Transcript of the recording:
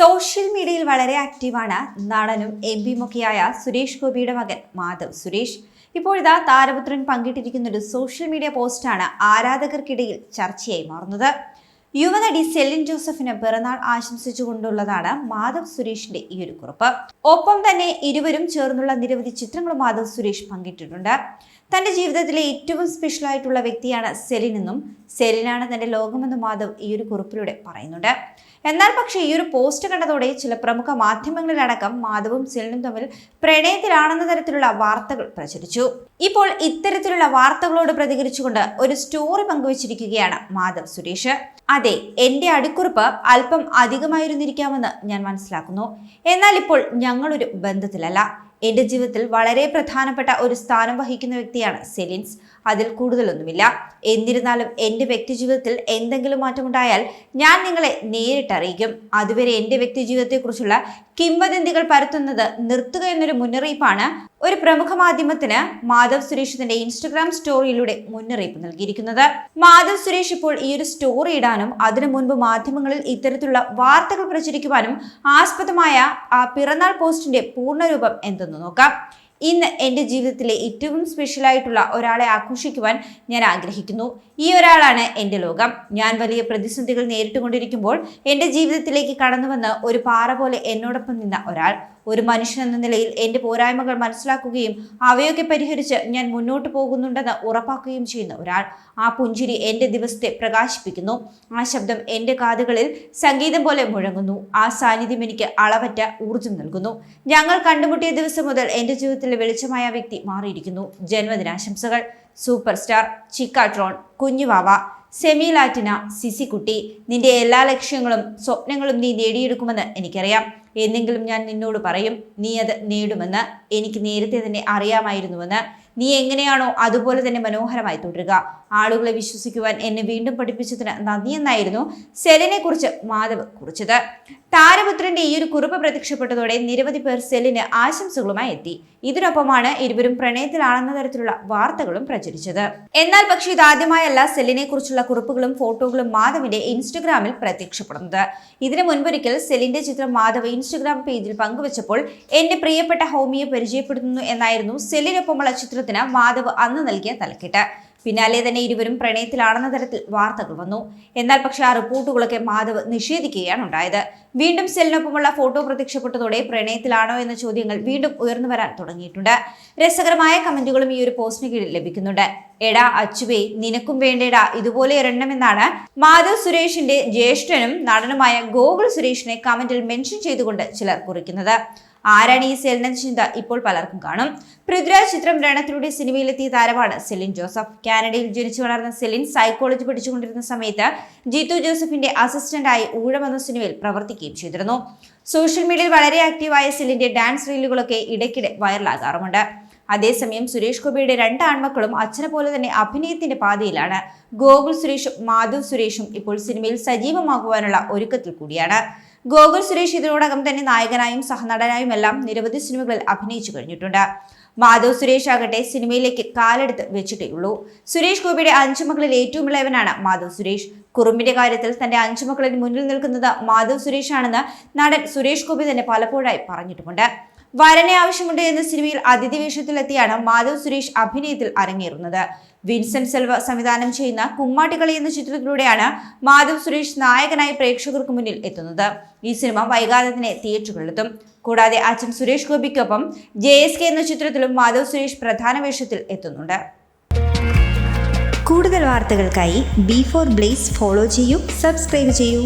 Social മീഡിയയിൽ വളരെ ആക്റ്റീവാണ് നടനും എം പിയുമൊക്കെയായ സുരേഷ് ഗോപിയുടെ മകൻ മാധവ്. സുരേഷ് ഇപ്പോഴിതാ താരപുത്രൻ പങ്കിട്ടിരിക്കുന്ന ഒരു സോഷ്യൽ മീഡിയ പോസ്റ്റാണ് ആരാധകർക്കിടയിൽ ചർച്ചയായി മാറുന്നത്. യുവനടി സെലിൻ ജോസഫിന് പിറന്നാൾ ആശംസിച്ചുകൊണ്ടുള്ളതാണ് മാധവ് സുരേഷിന്റെ ഈ ഒരു കുറിപ്പ്. ഒപ്പം തന്നെ ഇരുവരും ചേർന്നുള്ള നിരവധി ചിത്രങ്ങൾ മാധവ് സുരേഷ് പങ്കിട്ടിട്ടുണ്ട്. തന്റെ ജീവിതത്തിലെ ഏറ്റവും സ്പെഷ്യൽ ആയിട്ടുള്ള വ്യക്തിയാണ് സെലിൻ എന്നും സെലിനാണ് തന്റെ ലോകമെന്നും മാധവ് ഈ ഒരു കുറിപ്പിലൂടെ പറയുന്നുണ്ട്. എന്നാൽ പക്ഷേ ഈ ഒരു പോസ്റ്റ് കണ്ടതോടെ ചില പ്രമുഖ മാധ്യമങ്ങളിലടക്കം മാധവും സെലിനും തമ്മിൽ പ്രണയത്തിലാണെന്ന തരത്തിലുള്ള വാർത്തകൾ പ്രചരിച്ചു. ഇപ്പോൾ ഇത്തരത്തിലുള്ള വാർത്തകളോട് പ്രതികരിച്ചുകൊണ്ട് ഒരു സ്റ്റോറി പങ്കുവച്ചിരിക്കുകയാണ് മാധവ് സുരേഷ്. അതെ എന്റെ അടിക്കുറിപ്പ് അല്പം അധികമായിരുന്നിരിക്കാമെന്ന് ഞാൻ മനസ്സിലാക്കുന്നു. എന്നാൽ ഇപ്പോൾ ഞങ്ങളൊരു ബന്ധത്തിലല്ല. എന്റെ ജീവിതത്തിൽ വളരെ പ്രധാനപ്പെട്ട ഒരു സ്ഥാനം വഹിക്കുന്ന വ്യക്തിയാണ് സെലിൻസ്. അതിൽ കൂടുതലൊന്നുമില്ല. എന്നിരുന്നാലും എന്റെ വ്യക്തിജീവിതത്തിൽ എന്തെങ്കിലും മാറ്റമുണ്ടായാൽ ഞാൻ നിങ്ങളെ നേരിട്ട് അറിയിക്കും അതുവരെ എന്റെ വ്യക്തിജീവിതത്തെക്കുറിച്ചുള്ള കിംവദന്തികൾ പരത്തുന്നത് നിർത്തുക എന്നൊരു മുന്നറിയിപ്പാണ് ഒരു പ്രമുഖ മാധ്യമത്തിന് മാധവ് സുരേഷ് തന്റെ ഇൻസ്റ്റഗ്രാം സ്റ്റോറിയിലൂടെ മുന്നറിയിപ്പ് നൽകിയിരിക്കുന്നത്. മാധവ് സുരേഷ് ഇപ്പോൾ ഈ ഒരു സ്റ്റോറി ഇടാനും അതിനു മുൻപ് മാധ്യമങ്ങളിൽ ഇത്തരത്തിലുള്ള വാർത്തകൾ പ്രചരിക്കുവാനും ആസ്പദമായ ആ പിറന്നാൾ പോസ്റ്റിന്റെ പൂർണരൂപം എന്തെന്ന് നോക്കാം. ഇന്ന് എന്റെ ജീവിതത്തിലെ ഏറ്റവും സ്പെഷ്യലായിട്ടുള്ള ഒരാളെ ആഘോഷിക്കുവാൻ ഞാൻ ആഗ്രഹിക്കുന്നു. ഈ ഒരാളാണ് എന്റെ ലോകം. ഞാൻ വലിയ പ്രതിസന്ധികൾ നേരിട്ടുകൊണ്ടിരിക്കുമ്പോൾ എന്റെ ജീവിതത്തിലേക്ക് കടന്നു വന്ന് ഒരു പാറ പോലെ എന്നോടൊപ്പം നിന്ന ഒരാൾ. ഒരു മനുഷ്യൻ എന്ന നിലയിൽ എന്റെ പോരായ്മകൾ മനസ്സിലാക്കുകയും അവയൊക്കെ പരിഹരിച്ച് ഞാൻ മുന്നോട്ട് പോകുന്നുണ്ടെന്ന് ഉറപ്പാക്കുകയും ചെയ്യുന്ന ഒരാൾ ആ പുഞ്ചിരി എന്റെ ദിവസത്തെ പ്രകാശിപ്പിക്കുന്നു. ആ ശബ്ദം എന്റെ കാതുകളിൽ സംഗീതം പോലെ മുഴങ്ങുന്നു. ആ സാന്നിധ്യം എനിക്ക് അളവറ്റ ഊർജം നൽകുന്നു. ഞങ്ങൾ കണ്ടുമുട്ടിയ ദിവസം മുതൽ എന്റെ ജീവിതത്തിലെ വെളിച്ചമായ വ്യക്തി മാറിയിരിക്കുന്നു. ജന്മദിനാശംസകൾ. സൂപ്പർ സ്റ്റാർ ചിക്കാട്രോൺ കുഞ്ഞുവാവ. സെമി ലാറ്റിന സിസിക്കുട്ടി നിന്റെ എല്ലാ ലക്ഷ്യങ്ങളും സ്വപ്നങ്ങളും നീ നേടിയെടുക്കുമെന്ന് എനിക്കറിയാം. എന്നെങ്കിലും ഞാൻ നിന്നോട് പറയും നീ അത് നേടുമെന്ന് എനിക്ക് നേരത്തെ തന്നെ അറിയാമായിരുന്നുവെന്ന്. നീ എങ്ങനെയാണോ അതുപോലെ തന്നെ മനോഹരമായി തുടരുക. ആളുകളെ വിശ്വസിക്കുവാൻ എന്നെ വീണ്ടും പഠിപ്പിച്ചതിന് നന്ദിയെന്നായിരുന്നു സെലിനെ കുറിച്ച് മാധവ് കുറിച്ചത്. താരപുത്രന്റെ ഈ ഒരു കുറിപ്പ് പ്രത്യക്ഷപ്പെട്ടതോടെ നിരവധി പേർ സെല്ലിന് ആശംസകളുമായി എത്തി. ഇതിനൊപ്പമാണ് ഇരുവരും പ്രണയത്തിലാണെന്ന തരത്തിലുള്ള വാർത്തകളും പ്രചരിച്ചത്. എന്നാൽ പക്ഷേ ഇതാദ്യമായല്ല സെല്ലിനെ കുറിച്ചുള്ള കുറിപ്പുകളും ഫോട്ടോകളും മാധവിന്റെ ഇൻസ്റ്റഗ്രാമിൽ പ്രത്യക്ഷപ്പെടുന്നത്. ഇതിനു മുൻപൊരിക്കൽ സെല്ലിന്റെ ചിത്രം മാധവ് ഇൻസ്റ്റഗ്രാം പേജിൽ പങ്കുവച്ചപ്പോൾ എന്റെ പ്രിയപ്പെട്ട ഹോമിയെ പരിചയപ്പെടുത്തുന്നു എന്നായിരുന്നു സെല്ലിനൊപ്പമുള്ള ചിത്രത്തിന് മാധവ് അന്ന് നൽകിയ തലക്കെട്ട്. പിന്നാലെ തന്നെ ഇരുവരും പ്രണയത്തിലാണെന്ന തരത്തിൽ വാർത്തകൾ വന്നു. എന്നാൽ പക്ഷേ ആ റിപ്പോർട്ടുകളൊക്കെ മാധവ് നിഷേധിക്കുകയാണ് ഉണ്ടായത്. വീണ്ടും സെല്ലിനൊപ്പമുള്ള ഫോട്ടോ പ്രത്യക്ഷപ്പെട്ടതോടെ പ്രണയത്തിലാണോ എന്ന ചോദ്യങ്ങൾ വീണ്ടും ഉയർന്നു വരാൻ തുടങ്ങിയിട്ടുണ്ട്. രസകരമായ കമന്റുകളും ഈ ഒരു പോസ്റ്റിന് കീഴിൽ ലഭിക്കുന്നുണ്ട്. എടാ അച്ചുവേ നിനക്കും വേണ്ടേടാ ഇതുപോലെ ഇറങ്ങണമെന്നാണ് മാധവ് സുരേഷിന്റെ ജ്യേഷ്ഠനും നടനുമായ ഗോകുൽ സുരേഷിനെ കമന്റിൽ മെൻഷൻ ചെയ്തുകൊണ്ട് ചിലർ കുറിക്കുന്നത്. ആരാണ് ഈ സെലിൻ ചിന്ത ഇപ്പോൾ പലർക്കും കാണും. പൃഥ്വിരാജ് ചിത്രം രണത്തിലൂടെ സിനിമയിലെത്തിയ താരമാണ് സെലിൻ ജോസഫ്. കാനഡയിൽ ജനിച്ചു വളർന്ന സെലിൻ സൈക്കോളജി പഠിച്ചുകൊണ്ടിരുന്ന സമയത്ത് ജിത്തു ജോസഫിന്റെ അസിസ്റ്റന്റായി ഊഴം എന്ന സിനിമയിൽ പ്രവർത്തിക്കുകയും ചെയ്തിരുന്നു. സോഷ്യൽ മീഡിയയിൽ വളരെ ആക്റ്റീവായ സെലിന്റെ ഡാൻസ് റീലുകളൊക്കെ ഇടയ്ക്കിടെ വൈറലാകാറുമുണ്ട് അതേസമയം സുരേഷ് ഗോപിയുടെ രണ്ട് ആൺമക്കളും അച്ഛനെ പോലെ തന്നെ അഭിനയത്തിന്റെ പാതയിലാണ്. ഗോകുൽ സുരേഷും മാധവ് സുരേഷും ഇപ്പോൾ സിനിമയിൽ സജീവമാകുവാനുള്ള ഒരുക്കത്തിൽ കൂടിയാണ്. ഗോകുൽ സുരേഷ് ഇതിനോടകം തന്നെ നായകനായും സഹനടനായും എല്ലാം നിരവധി സിനിമകളിൽ അഭിനയിച്ചു കഴിഞ്ഞിട്ടുണ്ട്. മാധവ് സുരേഷ് ആകട്ടെ സിനിമയിലേക്ക് കാലെടുത്ത് വെച്ചിട്ടേ ഉള്ളൂ സുരേഷ് ഗോപിയുടെ അഞ്ചു മക്കളിൽ ഏറ്റവും ഇളയവനാണ് മാധവ് സുരേഷ്. കുറുമ്പിന്റെ കാര്യത്തിൽ തന്റെ അഞ്ചു മക്കളിൽ മുന്നിൽ നിൽക്കുന്നത് മാധവ് സുരേഷ് ആണെന്ന് നടൻ സുരേഷ് ഗോപി തന്നെ പലപ്പോഴായി പറഞ്ഞിട്ടുമുണ്ട്. വരനെ ആവശ്യമുണ്ട് എന്ന സിനിമയിൽ അതിഥി വേഷത്തിലെത്തിയാണ് മാധവ് സുരേഷ് അഭിനയത്തിൽ അരങ്ങേറുന്നത്. വിൻസെന്റ് സെൽവ സംവിധാനം ചെയ്യുന്ന കുമ്മാട്ടികളി എന്ന ചിത്രത്തിലൂടെയാണ് മാധവ് സുരേഷ് നായകനായി പ്രേക്ഷകർക്ക് മുന്നിൽ എത്തുന്നത്. ഈ സിനിമ വൈകാതെ തന്നെ തിയേറ്ററുകളിലെത്തും. കൂടാതെ അച്ഛൻ സുരേഷ് ഗോപിക്കൊപ്പം ജെ എസ് കെ എന്ന ചിത്രത്തിലും മാധവ് സുരേഷ് പ്രധാന വേഷത്തിൽ എത്തുന്നുണ്ട്. കൂടുതൽ വാർത്തകൾക്കായി ബി ഫോർ ബ്ലേസ് ഫോളോ ചെയ്യൂ സബ്സ്ക്രൈബ് ചെയ്യൂ.